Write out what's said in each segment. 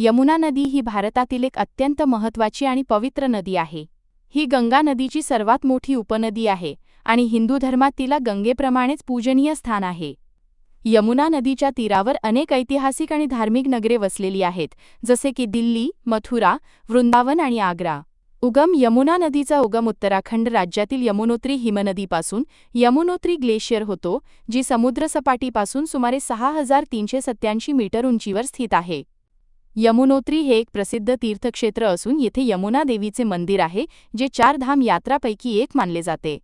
यमुना नदी ही भारतातील एक अत्यंत महत्त्वाची आणि पवित्र नदी आहे. ही गंगा नदीची सर्वात मोठी उपनदी आहे आणि हिंदू धर्मात तिला गंगेप्रमाणेच पूजनीय स्थान आहे. यमुना नदीच्या तीरावर अनेक ऐतिहासिक आणि धार्मिक नगरे वसलेली आहेत जसे की दिल्ली मथुरा वृंदावन आणि आग्रा. उगम यमुना नदीचा उगम उत्तराखंड राज्यातील यमुनोत्री हिमनदीपासून यमुनोत्री ग्लेशियर होतो जी समुद्रसपाटीपासून सुमारे सहा हजार तीनशे सत्त्याऐंशी मीटर उंचीवर स्थित आहे. यमुनोत्री हे एक प्रसिद्ध तीर्थक्षेत्र असून येथे यमुना देवीचे मंदिर आहे जे चार धाम यात्रापैकी एक मानले जाते.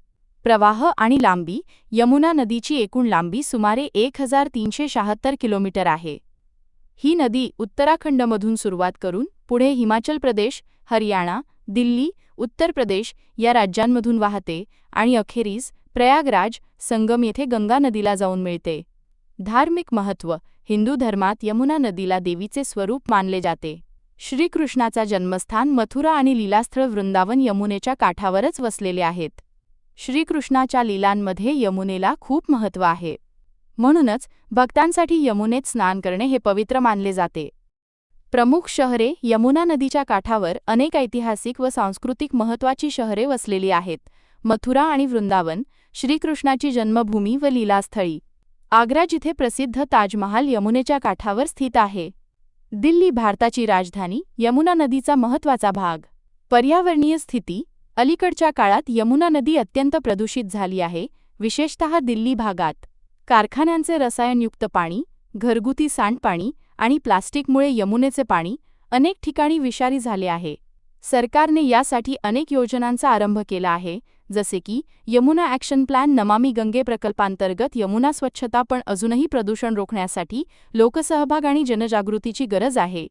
प्रवाह आणि लांबी यमुना नदीची एकूण लांबी सुमारे एक हजार तीनशे शहात्तर किलोमीटर आहे. ही नदी उत्तराखंडमधून सुरुवात करून पुढे हिमाचल प्रदेश हरियाणा दिल्ली उत्तर प्रदेश या राज्यांमधून वाहते आणि अखेरीस प्रयागराज संगम येथे गंगा नदीला जाऊन मिळते. धार्मिक महत्त्व हिंदू धर्मात यमुना नदीला देवीचे स्वरूप मानले जाते. श्रीकृष्णाचा जन्मस्थान मथुरा आणि लीलास्थळ वृंदावन यमुनेच्या काठावरच वसलेले आहेत. श्रीकृष्णाच्या लीलांमध्ये यमुनेला खूप महत्त्व आहे. म्हणूनच भक्तांसाठी यमुनेत स्नान करणे हे पवित्र मानले जाते. प्रमुख शहरे यमुना नदीच्या काठावर अनेक ऐतिहासिक व सांस्कृतिक महत्त्वाची शहरे वसलेली आहेत. मथुरा आणि वृंदावन श्रीकृष्णाची जन्मभूमी व लीलास्थळी आग्रा जिथे प्रसिद्ध ताजमहाल यमुनेच्या काठावर स्थित आहे. दिल्ली भारताची राजधानी यमुना नदीचा महत्त्वाचा भाग. पर्यावरणीय स्थिती अलीकडच्या काळात यमुना नदी अत्यंत प्रदूषित झाली आहे विशेषतः दिल्ली भागात. कारखान्यांचे रसायनयुक्त पाणी घरगुती सांडपाणी आणि प्लास्टिकमुळे यमुनेचे पाणी अनेक ठिकाणी विषारी झाले आहे. सरकारने यासाठी अनेक योजनांचा आरंभ केला आहे जसे की यमुना ॲक्शन प्लॅन नमामी गंगे प्रकल्पांतर्गत यमुना स्वच्छता पण अजूनही प्रदूषण रोखण्यासाठी लोकसहभाग आणि जनजागृतीची गरज आहे.